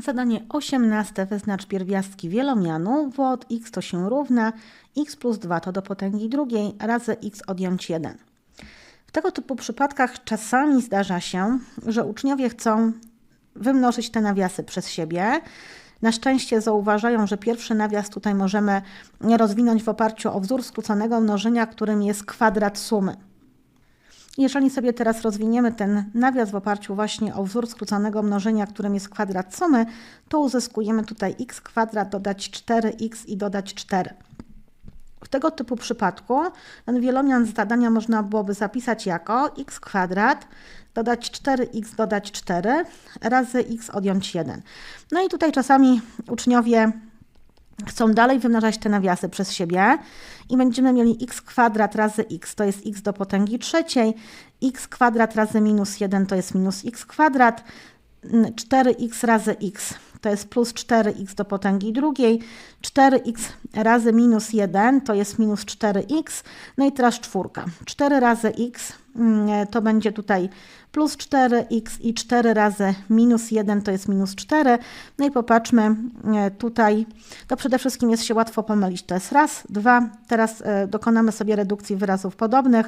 Zadanie 18. Wyznacz pierwiastki wielomianu. W od x to się równa, x plus 2 to do potęgi drugiej razy x odjąć 1. W tego typu przypadkach czasami zdarza się, że uczniowie chcą wymnożyć te nawiasy przez siebie. Na szczęście zauważają, że pierwszy nawias tutaj możemy rozwinąć w oparciu o wzór skróconego mnożenia, którym jest kwadrat sumy. Jeżeli sobie teraz rozwiniemy ten nawias w oparciu właśnie o wzór skróconego mnożenia, którym jest kwadrat sumy, to uzyskujemy tutaj x kwadrat dodać 4x i dodać 4. W tego typu przypadku ten wielomian zadania można byłoby zapisać jako x kwadrat dodać 4x dodać 4 razy x odjąć 1. No i tutaj czasami uczniowie chcą dalej wymnażać te nawiasy przez siebie i będziemy mieli x kwadrat razy x, to jest x do potęgi trzeciej, x kwadrat razy minus 1 to jest minus x kwadrat, 4x razy x to jest plus 4x do potęgi drugiej, 4x razy minus 1 to jest minus 4x, no i teraz czwórka. 4 razy x mm, to będzie tutaj plus 4x i 4 razy minus 1 to jest minus 4. No i popatrzmy e, tutaj, to przede wszystkim jest się łatwo pomylić. To jest raz, dwa, teraz e, dokonamy sobie redukcji wyrazów podobnych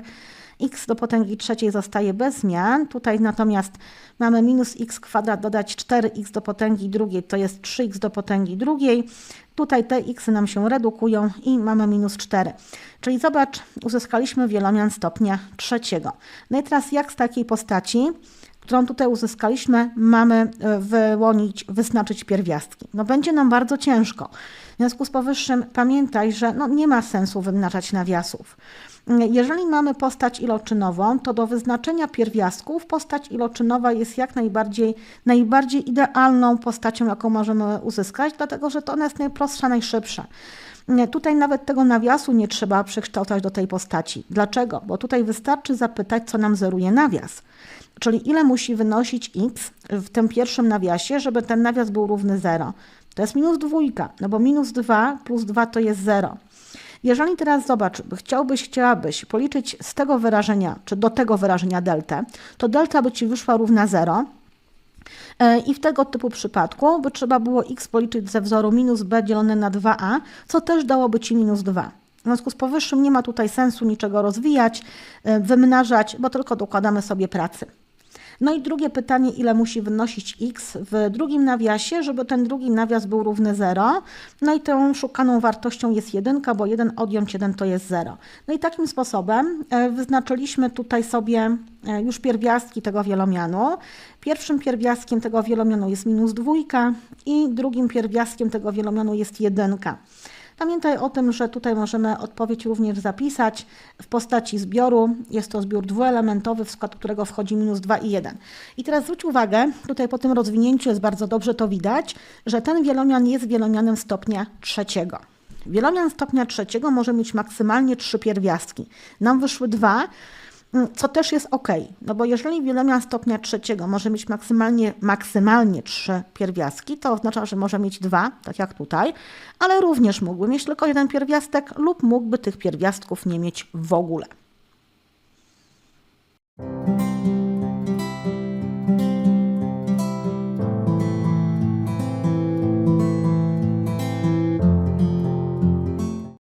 x do potęgi trzeciej zostaje bez zmian. Tutaj natomiast mamy minus x kwadrat dodać 4x do potęgi drugiej, to jest 3x do potęgi drugiej. Tutaj te x nam się redukują i mamy minus 4. Czyli zobacz, uzyskaliśmy wielomian stopnia trzeciego. No i teraz jak z takiej postaci którą tutaj uzyskaliśmy, mamy e, wyłonić, wyznaczyć pierwiastki. No będzie nam bardzo ciężko. W związku z powyższym pamiętaj, że no nie ma sensu wyznaczać nawiasów. Jeżeli mamy postać iloczynową, to do wyznaczenia pierwiastków postać iloczynowa jest jak najbardziej, najbardziej idealną postacią, jaką możemy uzyskać, dlatego że to ona jest najprostsza, najszybsza. Tutaj nawet tego nawiasu nie trzeba przekształcać do tej postaci. Dlaczego? Bo tutaj wystarczy zapytać, co nam zeruje nawias. Czyli ile musi wynosić x w tym pierwszym nawiasie, żeby ten nawias był równy 0. To jest minus dwójka, no bo minus 2 plus 2 to jest 0. Jeżeli teraz zobacz, chciałbyś, chciałabyś policzyć z tego wyrażenia, czy do tego wyrażenia deltę, to delta by Ci wyszła równa 0. E, I w tego typu przypadku by trzeba było x policzyć ze wzoru minus b dzielone na 2a, co też dałoby Ci minus 2. W związku z powyższym nie ma tutaj sensu niczego rozwijać, e, wymnażać, bo tylko dokładamy sobie pracy. No i drugie pytanie, ile musi wynosić x w drugim nawiasie, żeby ten drugi nawias był równy 0. No i tą szukaną wartością jest 1, bo 1 odjąć 1 to jest 0. No i takim sposobem e, wyznaczyliśmy tutaj sobie e, już pierwiastki tego wielomianu. Pierwszym pierwiastkiem tego wielomianu jest minus dwójka i drugim pierwiastkiem tego wielomianu jest jedynka. Pamiętaj o tym, że tutaj możemy odpowiedź również zapisać w postaci zbioru. Jest to zbiór dwuelementowy, w skład którego wchodzi minus 2 i 1. I teraz zwróć uwagę, tutaj po tym rozwinięciu jest bardzo dobrze to widać, że ten wielomian jest wielomianem stopnia trzeciego. Wielomian stopnia trzeciego może mieć maksymalnie trzy pierwiastki. Nam wyszły dwa, co też jest ok, no bo jeżeli wielomian stopnia trzeciego może mieć maksymalnie, maksymalnie trzy pierwiastki, to oznacza, że może mieć dwa, tak jak tutaj, ale również mógłby mieć tylko jeden pierwiastek lub mógłby tych pierwiastków nie mieć w ogóle.